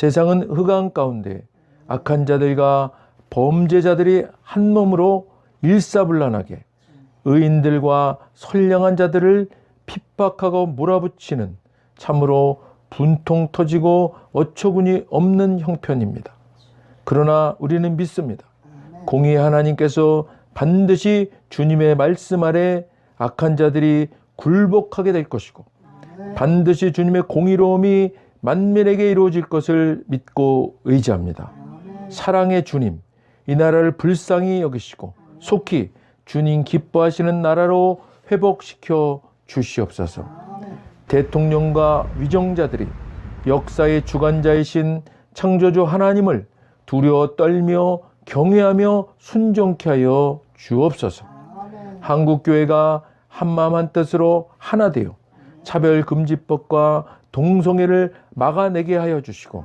세상은 흑암 가운데 악한 자들과 범죄자들이 한 몸으로 일사불란하게 의인들과 선량한 자들을 핍박하고 몰아붙이는 참으로 분통 터지고 어처구니 없는 형편입니다. 그러나 우리는 믿습니다. 공의 하나님께서 반드시 주님의 말씀 아래 악한 자들이 굴복하게 될 것이고 반드시 주님의 공의로움이 만민에게 이루어질 것을 믿고 의지합니다. 사랑의 주님, 이 나라를 불쌍히 여기시고 속히 주님 기뻐하시는 나라로 회복시켜 주시옵소서. 대통령과 위정자들이 역사의 주관자이신 창조주 하나님을 두려워 떨며 경외하며 순종케 하여 주옵소서. 한국교회가 한마음 한뜻으로 하나 되어 차별금지법과 동성애를 막아내게 하여 주시고